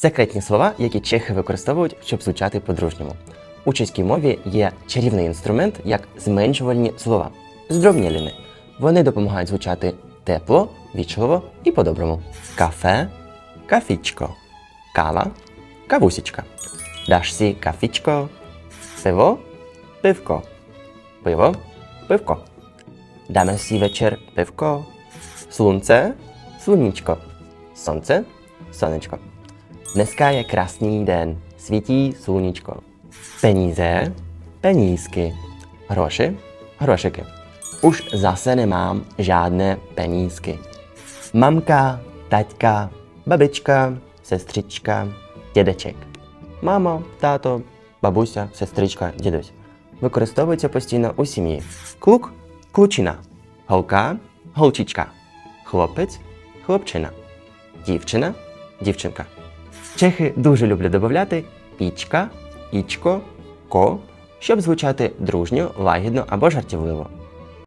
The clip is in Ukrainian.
Секретні слова, які чехи використовують, щоб звучати по-дружньому. У чеській мові є чарівний інструмент, як зменшувальні слова здробніліни. Вони допомагають звучати тепло, вічливо і по-доброму. Кафе, кафічко, кава, кавусічка. Даш сі кафічко, пиво, пивко, пиво, пивко. Dáme si večer pivko, slunce, sluníčko, сонце, сонечко. Dneska je krásný den, svítí sluníčko. Peníze, penízky, гроші, грошики. Už zase nemám žádné penízky. Mamka, taťka, babička, sestřička, dědeček. Мамо, тато, бабуся, сестричка, дідусь. Використовується постійно у сім'ї. Клук клучина. Голка голчичка. Хлопець хлопчина. Дівчина дівчинка. Чехи дуже люблять додати ічка, ічко, ко, щоб звучати дружньо, лагідно або жартівливо.